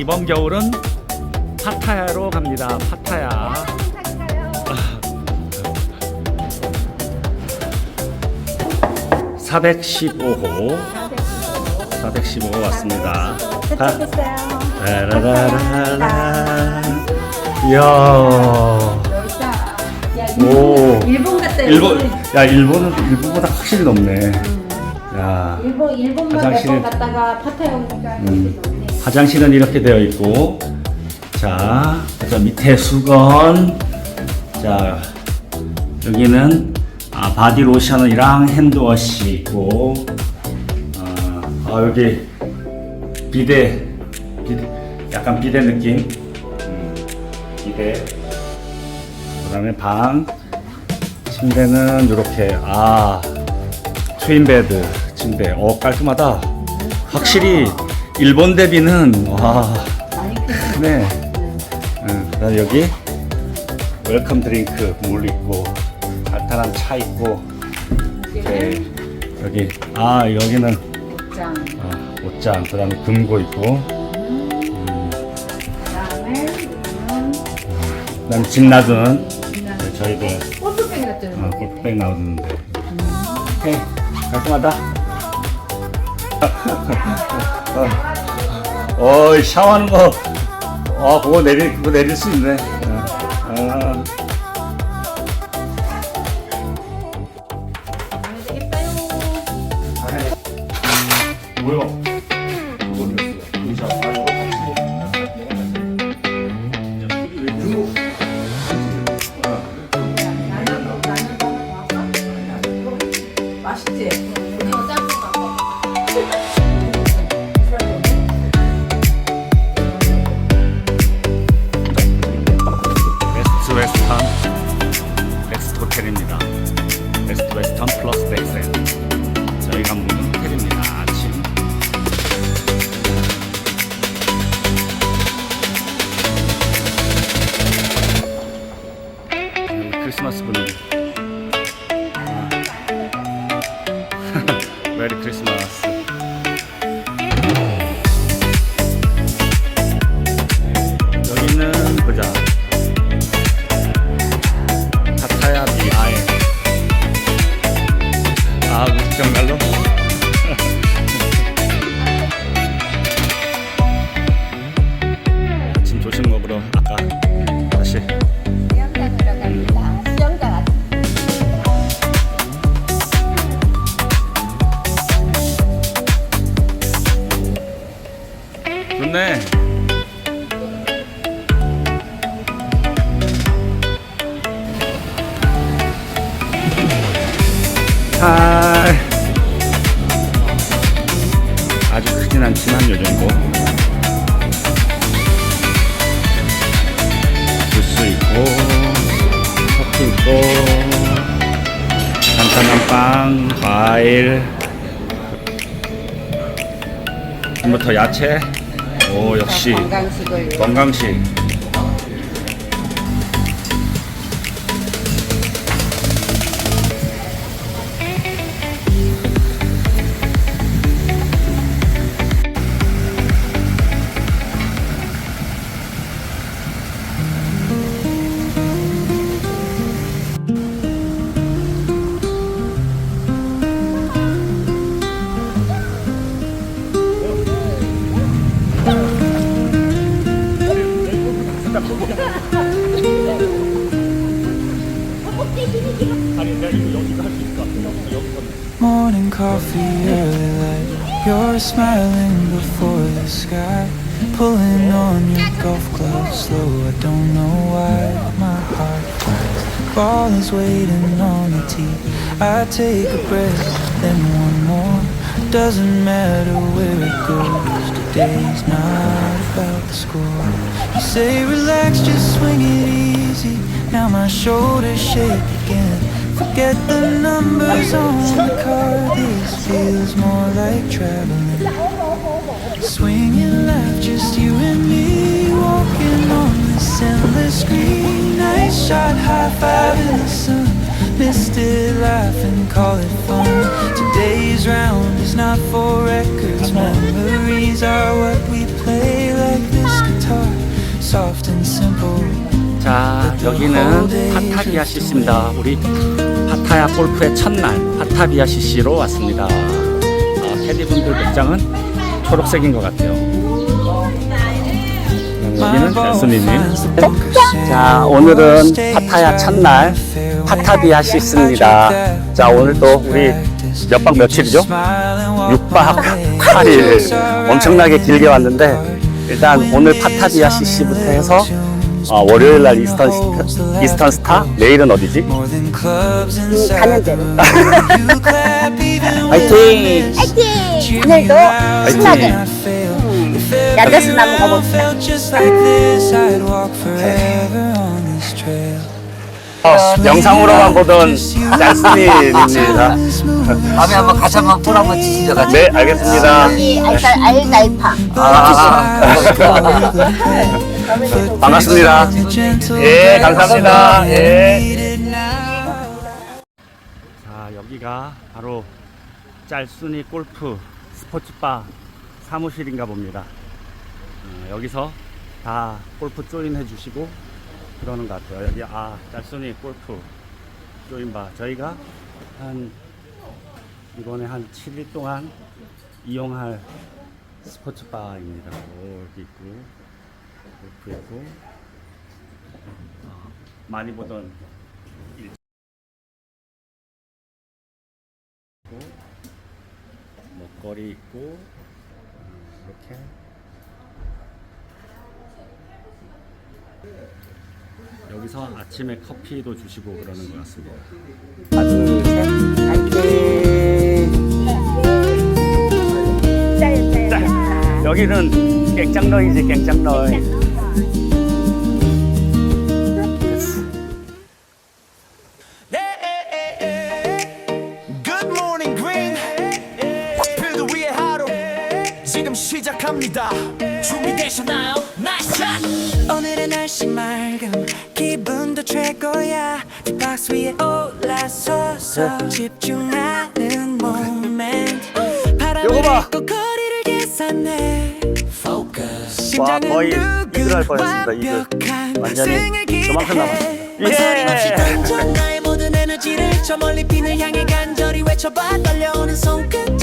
이번 겨울은 파타야로 갑니다. 파타야. 415호 415호 왔습니다. 이야. 오. 일본 같다. 일본 야 일본은 일본보다 확실히 높네. 야 일본 일본만 갔다가 파타야 오니까 음. 화장실은 이렇게 되어 있고 자 그래서 밑에 수건 자 여기는 아, 바디 로션이랑 핸드워시 있고 아, 아, 여기 비데 비데 약간 비데 느낌? 음, 비데 그 다음에 방 침대는 이렇게 아 트윈 베드 침대. 어 깔끔하다. 확실히 일본 대비는 와. 많이 크네. 크네. 응, 그다음 여기 웰컴 드링크 물 있고 알타란 차 있고 네, 여기 아 여기는 장. 어, 옷장 그다음에 금고 있고. 그다음에 이거는 그다음에 집 놔두는 네, 저희들. 골프백 같은 어, 골프백 놔두는데. 오케이 깔끔하다 어, 어 샤워하는 거 아, 그거 내릴, 그거 내릴 수 있네. 어, 좋네 하이. 아주 크진 않지만 요 정도. 주스 있고 커피 있고 간단한 빵 과일. 지금부터 야채 건강식을 건강식 Ball is waiting on the tee. I take a breath, then one more. Doesn't matter where it goes. Today's not about the score. You say relax, just swing it easy. Now my shoulders shake again. Forget the numbers on the card. This feels more like traveling. Swinging life, just you and me. Walking on this endless green. Nice shot, high five in the sun. missed it, laugh and call it fun. Today's round is not for records, memories are what we play like this guitar, soft and simple. 자, 여기는 파타비아 CC입니다. 우리 파타야 골프의 첫날 파타비아 CC로 왔습니다. 아, 캐디분들 복장은 초록색인 것 같아요. 음, 여기는 델수님이. 자, 오늘은 파타야 첫날 파타비아 CC입니다. 자, 오늘도 우리 몇 박 며칠이죠? 6박 8일 엄청나게 길게 왔는데 일단 오늘 파타비아 CC부터 해서 어, 월요일 날 이스턴, 스타, 이스턴 스타 내일은 어디지? 가는 대로. 화이팅! 화이팅! 오늘도 신나게 야자수 나무 가봅시다. 어, 영상으로만 보던 짤순이입니다. 다음에 한번 같이 한번 볼 한번 치시죠 같이. 네, 알겠습니다. 여기 알쌀 알달파. 아, 반갑습니다. 예, 감사합니다. 예. 자, 여기가 바로 짤순이 골프 스포츠바 사무실인가 봅니다. 어, 여기서 다 골프 조인 해 주시고 그러는 것 같아요. 여기 아 짤순이 골프 조인 바 저희가 한 이번에 한 7일 동안 이용할 스포츠 바입니다. 오, 여기 있고 골프 있고 어, 많이 보던 일 있고 먹거리 있고 음, 이렇게 여기서 아침에 커피도 주시고 그러는 것 같습니다. 여기는 깽장너이지, 깽장너이. 지금 시작합니다. 준비되셨나요? 나이스 오늘의 날씨 맑음. 기분도 최고야. 뒷박스 위에 올라서서 집중하는 모멘트 바람을 요거 봐. 읽고 거리를 계산해. 와, 거의 이글 할 뻔했습니다, 이글. 완전히 요만큼 남았습니다. 망설임 없이 예! 던져. 나의 모든 에너지를 저 멀리 핀을 향해 간절히 외쳐봐. 떨려오는 손끝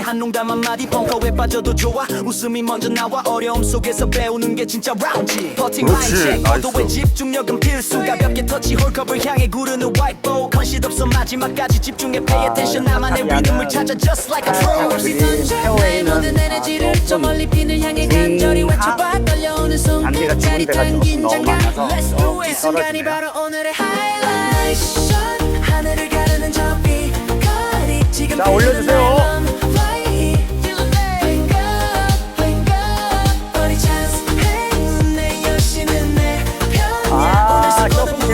나누는 유쾌한 농담 한마디 벙커에 빠져도 좋아. 웃음이 먼저 나와 어려움 속에서 배우는 게 진짜 라운지. 버팅 나이스. 너도의 집중력은 필수. 가볍게 터치 홀컵을 향해 구르는 화이트볼 컨시드 없어 마지막까지 집중해 pay attention. 나만의 리듬을 찾아 just like a pro. 없이 던져 나의 모든 에너지를 저 멀리 핀을 향해 간절히 외쳐봐. 떨려오는 손끝 짜릿한 좀 긴장감 Let's do it. 이 순간이. 바로 오늘의 지금 자, 올려주세요.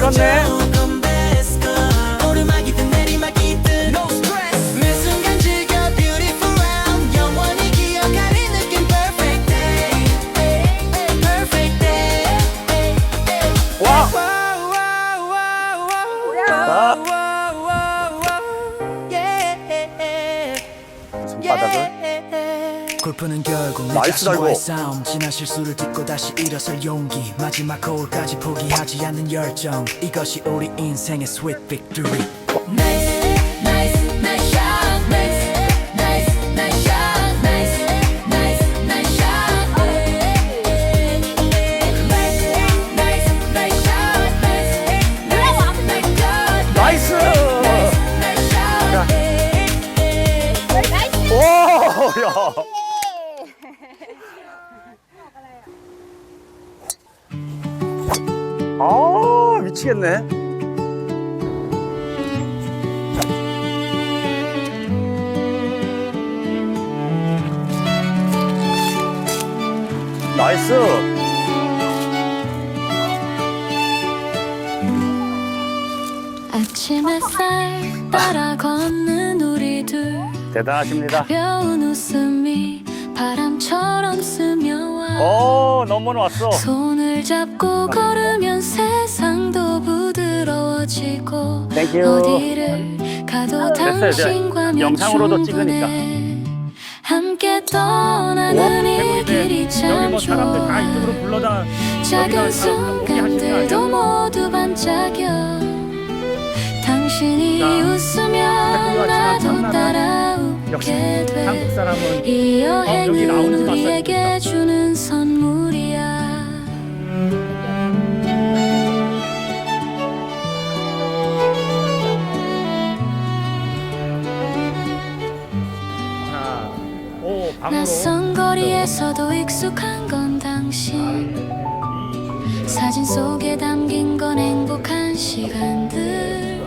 오 골프는 결국 내 나이스 자신과의 달고. 싸움 지난 실수를 딛고 다시 일어설 용기. 마지막 거울까지 포기하지 않는 열정. 이것이 우리 인생의 sweet victory. Nice, 나이스. 아침 햇살 따라 걷는 우리 둘 대단하십니다. 가벼운 웃음이 바람처럼 스며와 오 넘어는 왔어. 손을 잡고 걸으면 세상도 부드러워지고 땡큐. 어디를 가도 됐어요, 이제 당신과면 영상으로도 찍으니까. 길이 참 좋아. 불러다 작은 순간들도 모두 반짝여. 당신이 웃으면 나도 따라 웃게 돼. 사람은 이 여행은 우리에게 주는 선물이야. 오 낯선 거리에서도 익숙한 건 당신. 사진 속에 담긴 건 행복한 시간들.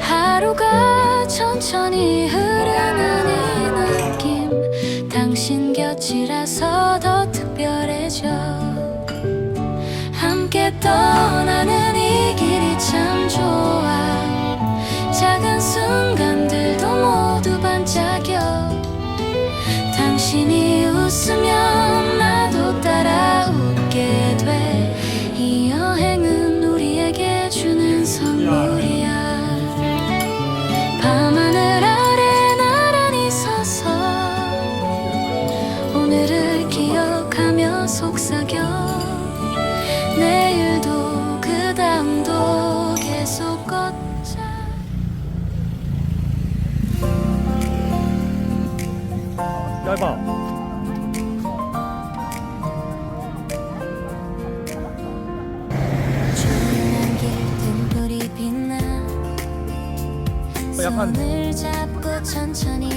하루가 천천히 흐르는 이 느낌. 당신 곁이라서 더 특별해져. 함께 떠나는 이 길이 참 좋아. 작은 순간들도 모두 반짝여. 당신이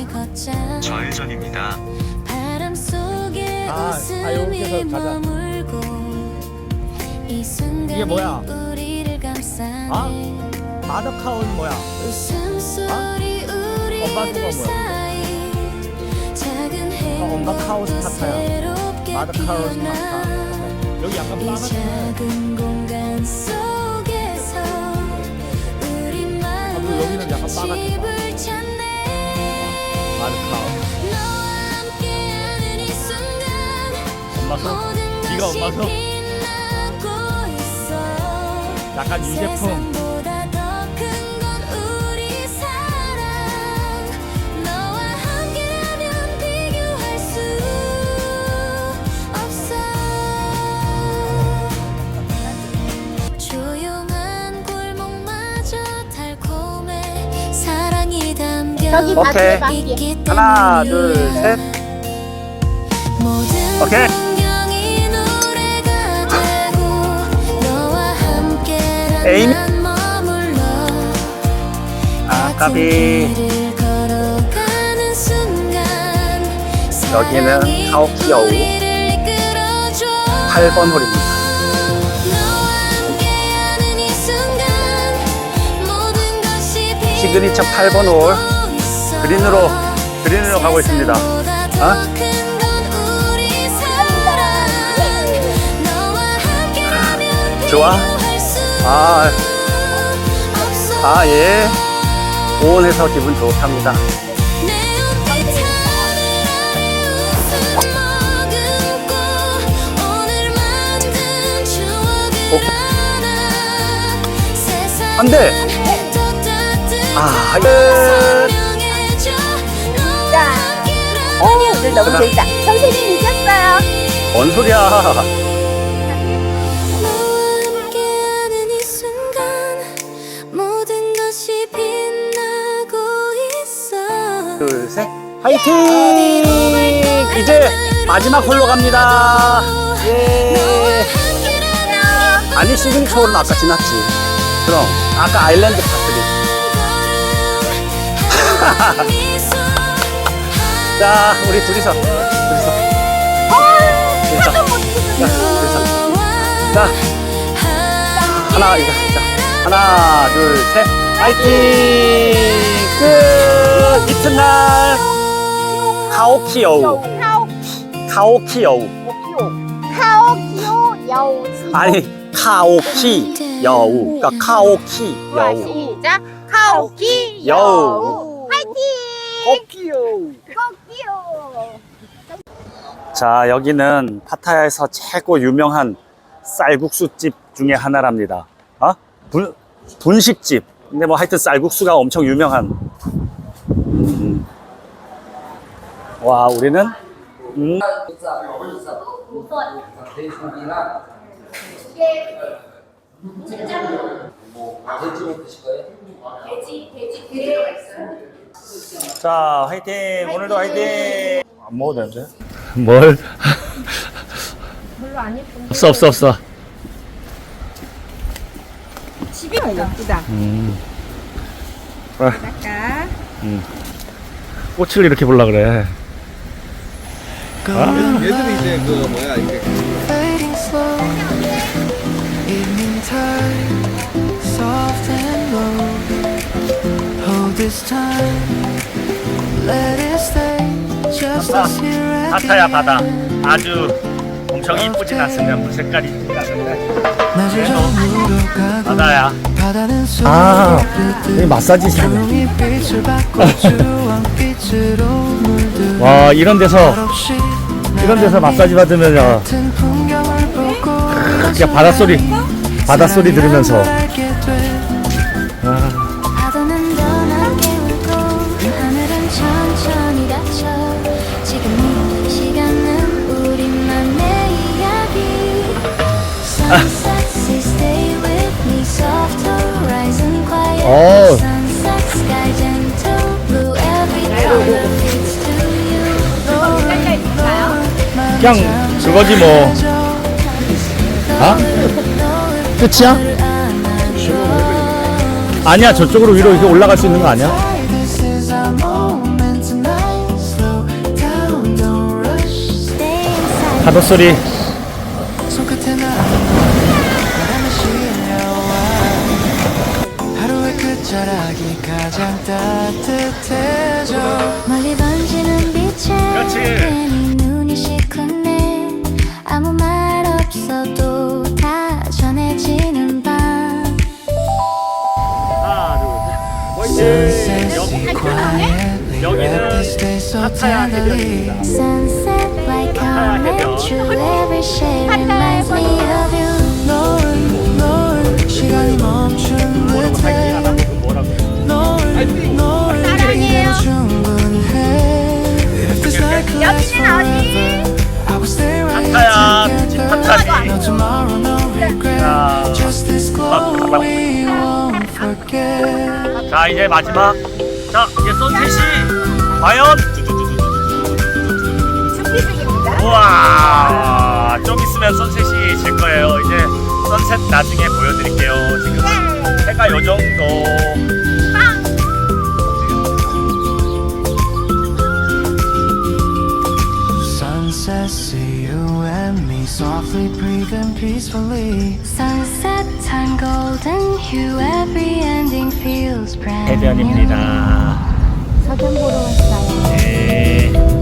걷자 좌회전입니다. 아, 아, 여기서 가자. 머물고 이 순간이 뭐야? 아? 마더카운 뭐야? 웃음소리 우리 엄마 들 그거 뭐야? 사이 작은 엄마 카우스 행복도 파타야. 새롭게 마더카운 파타. 여기 약간. 작 아, 함께하는 이 순간 엄마 손. 모든 네가 엄마 있어. 약간 유제품. 담겨 저기 오케이. 바퀴 바퀴. 있기 하나. 둘, 셋. 오케이. 에이미. 아, 까비. 여기는 우리를 이끌어줘 8번 홀입니다. 시그니처 8번 홀. 그린으로, 그린으로 가고 있습니다. 어? 좋아? 아, 아, 예. 오온해서 기분 좋답니다. 안 돼. 아, 예. 너무 그다음. 재밌다. 선생님 이겼어요. 뭔 소리야. 함께하는 이 순간 모든 것이 빛나고 있어 둘, 셋. 화이팅! 이제 마지막 홀로 갑니다. 예. 아니, 시그니처 홀은 아까 지났지. 그럼, 아까 아일랜드 파트리. 자, 우리 둘이서. 둘이서. 둘이서. 자, 둘이서. 자, 하나, 이거, 자, 하나, 둘, 셋. 파이팅! 끝! 이튿날, 카오키 여우. 카오키 여우. 카오키오 여우 아니, 카오키 여우. 그러니까 카오키 여우. 시작 카오키 여우. 카오키여우. 코키오 자, 여기는 파타야에서 최고 유명한 쌀국수집 중에 하나랍니다. 어? 분, 분식집. 근데 뭐 하여튼 쌀국수가 엄청 유명한. 음. 와, 우리는 음, 자, 화이팅! 오늘도 화이팅! 안 먹어도 되는데? 뭘? 별로 안 예쁜데 없어, 없어, 없어. 집이 예쁘다 음. 아, 아까 꽃을 이렇게 보려 그래. 얘들이 이제 그 뭐야 이게 Fading slow Evening tide Soft and low Hold this time At 파타야 바다. 아주 엄청 이쁘진 않습니다. 물 색깔이 이쁘지 않은데. 가고 바다야. 바다는 아, 여기 주황빛으로 물들 와, 이런 데서, 이런 데서 마사지 풍경을 보고 그냥 바닷소리, 바닷소리 들으면서. You 그냥 그거지 뭐. 아? 끝이야? 아니야, 저쪽으로 위로 이렇게 올라갈 수 있는 거 아니야? Our moment 따뜻해져 멀리 번지는 빛에 그렇지. 괜히 눈이 시큰해 아무 말 없어도 다 전해지는 밤 하나, 둘, 셋. Sunset quietly Let this day so tenderly Sunset like coming through every shade reminds me of you 자, 이제 마지막. 자, 이제 선셋이 과연 준비 중입니다 우와 좀 있으면 선셋이 질 거예요 이제 선셋 나중에 보여드릴게요 지금 해가 요 정도 Sunset, see you and me Softly breathing peacefully Sunset time golden hue every ending feels brand new 해변입니다 석양 보러 왔어요 네.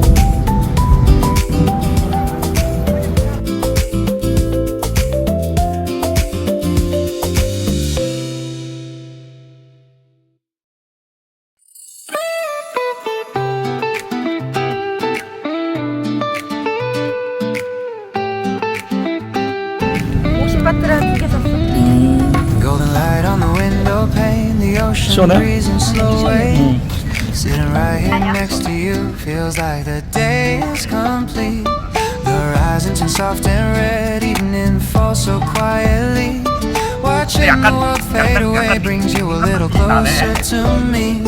Is complete. The horizon turns soft and red, evening falls so quietly. Watching the 약간- world fade 약간- away 약간- brings you a little closer to me.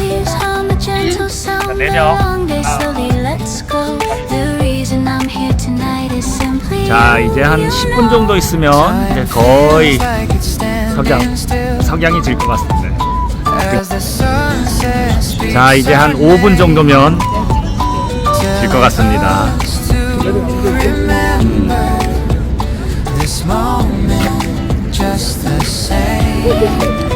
Waves hum a gentle sound along this slowly let's go The reason I'm here tonight is simply 자 이제 한 you 10분 정도 있으면 이제 거의 feels 석양 석양이 질 것 같습니다 자 이제 한 5분 정도면 질 것 같습니다. 음.